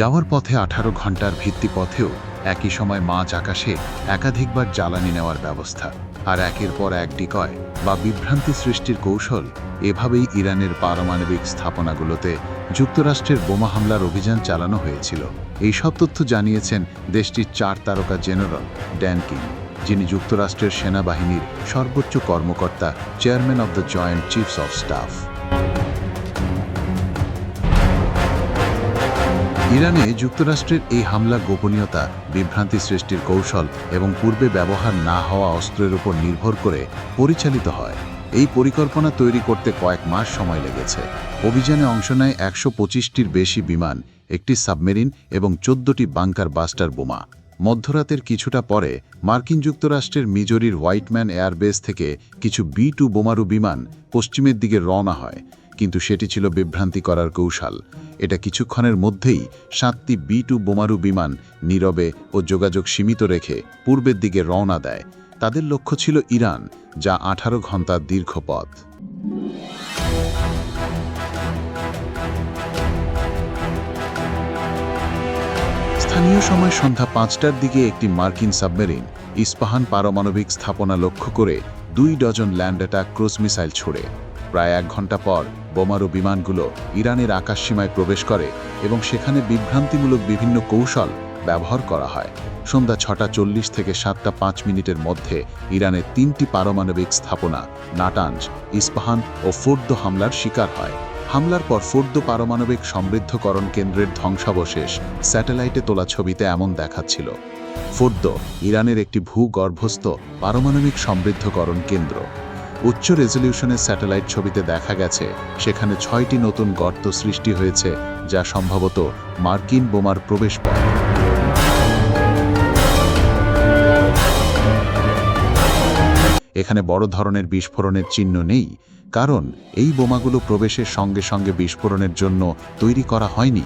যাওয়ার পথে আঠারো ঘণ্টার ভিত্তিপথেও একই সময় মাঝ আকাশে একাধিকবার জ্বালানি নেওয়ার ব্যবস্থা। আর একের পর এক ডিকয় বা বিভ্রান্তি সৃষ্টির কৌশল এভাবেই ইরানের পারমাণবিক স্থাপনাগুলোতে যুক্তরাষ্ট্রের বোমা হামলার অভিযান চালানো হয়েছিল। এই সব তথ্য জানিয়েছেন দেশটির চার তারকা জেনারেল ড্যান কিং যিনি যুক্তরাষ্ট্রের সেনাবাহিনীর সর্বোচ্চ কর্মকর্তা, chairman of the Joint Chiefs of Staff. ইরানে যুক্তরাষ্ট্রের এই হামলা গোপনীয়তা, বিভ্রান্তি সৃষ্টির কৌশল এবং পূর্বে ব্যবহার না হওয়া অস্ত্রের উপর নির্ভর করে পরিচালিত হয়। এই পরিকল্পনা তৈরি করতে কয়েক মাস সময় লেগেছে। অভিযানে অংশ নেয় একশো পঁচিশটির বেশি বিমান, একটি সাবমেরিন এবং চোদ্দটি বাংকার বাস্টার বোমা। মধ্যরাতের কিছুটা পরে, মার্কিন যুক্তরাষ্ট্রের মিজোরির হোয়াইটম্যান এয়ারবেস থেকে কিছু বি টু বোমারু বিমান পশ্চিমের দিকে রওনা হয়, কিন্তু সেটি ছিল বিভ্রান্তি করার কৌশল। এটা কিছুক্ষণের মধ্যেই সাতটি বি টু বোমারু বিমান নীরবে ও যোগাযোগ সীমিত রেখে পূর্বের দিকে রওনা দেয়। তাদের লক্ষ্য ছিল ইরান, যা আঠারো ঘণ্টার দীর্ঘ পথ। স্থানীয় সময় সন্ধ্যা পাঁচটার দিকে একটি মার্কিন সাবমেরিন ইস্পাহান পারমাণবিক স্থাপনা লক্ষ্য করে দুই dozen land attack cruise missile ছোড়ে। প্রায় এক ঘণ্টা পর বোমারু বিমানগুলো ইরানের আকাশসীমায় প্রবেশ করে এবং সেখানে বিভ্রান্তিমূলক বিভিন্ন কৌশল ব্যবহার করা হয়। সন্ধ্যা ছটা চল্লিশ থেকে সাতটা পাঁচ মিনিটের মধ্যে ইরানের তিনটি পারমাণবিক স্থাপনা, নাটাঞ্জ, ইস্পাহান ও ফোর্দ হামলার শিকার হয়। হামলার পর ফোর্দ পারমাণবিক সমৃদ্ধকরণ কেন্দ্রের ধ্বংসাবশেষ স্যাটেলাইটে তোলা ছবিতে এমন দেখাচ্ছিল। ফোর্দ ইরানের একটি ভূগর্ভস্থ পারমাণবিক সমৃদ্ধকরণ কেন্দ্র। উচ্চ রেজলিউশনের স্যাটেলাইট ছবিতে দেখা গেছে, সেখানে ছয়টি নতুন গর্ত সৃষ্টি হয়েছে, যা সম্ভবত মার্কিন বোমার প্রবেশপথ। এখানে বড় ধরনের বিস্ফোরণের চিহ্ন নেই, কারণ এই বোমাগুলো প্রবেশের সঙ্গে সঙ্গে বিস্ফোরণের জন্য তৈরি করা হয়নি,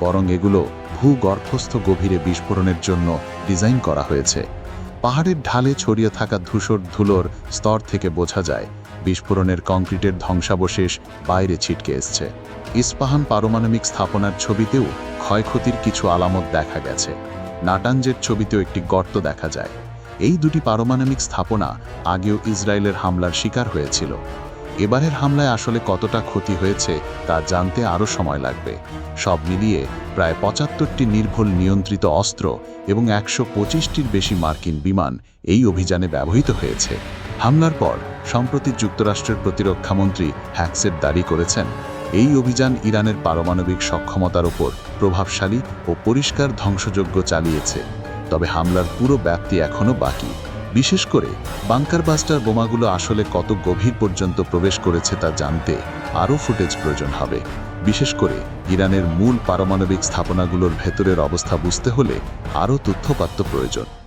বরং এগুলো ভূগর্ভস্থ গভীরে বিস্ফোরণের জন্য ডিজাইন করা হয়েছে। পাহাড়ের ঢালে ছড়িয়ে থাকা ধূসর ধুলোর স্তর থেকে বোঝা যায়, বিস্ফোরণের কংক্রিটের ধ্বংসাবশেষ বাইরে ছিটকে এসছে। ইস্পাহান পারমাণবিক স্থাপনার ছবিতেও ক্ষয়ক্ষতির কিছু আলামত দেখা গেছে। নাটাঞ্জের ছবিতেও একটি গর্ত দেখা যায়। এই দুটি পারমাণবিক স্থাপনা আগেও ইসরায়েলের হামলার শিকার হয়েছিল। এবারের হামলায় আসলে কতটা ক্ষতি হয়েছে তা জানতে আরও সময় লাগবে। সব মিলিয়ে প্রায় পঁচাত্তরটি নির্ভুল নিয়ন্ত্রিত অস্ত্র এবং একশো পঁচিশটির বেশি মার্কিন বিমান এই অভিযানে ব্যবহৃত হয়েছে। হামলার পর সম্প্রতি যুক্তরাষ্ট্রের প্রতিরক্ষামন্ত্রী হ্যাকসেট দাবি করেছেন, এই অভিযান ইরানের পারমাণবিক সক্ষমতার ওপর প্রভাবশালী ও পরিষ্কার ধ্বংসযজ্ঞ চালিয়েছে। তবে হামলার পুরো ব্যাপ্তি এখনও বাকি। বিশেষ করে বাংকার বাস্টার বোমাগুলো আসলে কত গভীর পর্যন্ত প্রবেশ করেছে তা জানতে আরও ফুটেজ প্রয়োজন হবে। বিশেষ করে ইরানের মূল পারমাণবিক স্থাপনাগুলোর ভেতরের অবস্থা বুঝতে হলে আরও তথ্যপাত্য প্রয়োজন।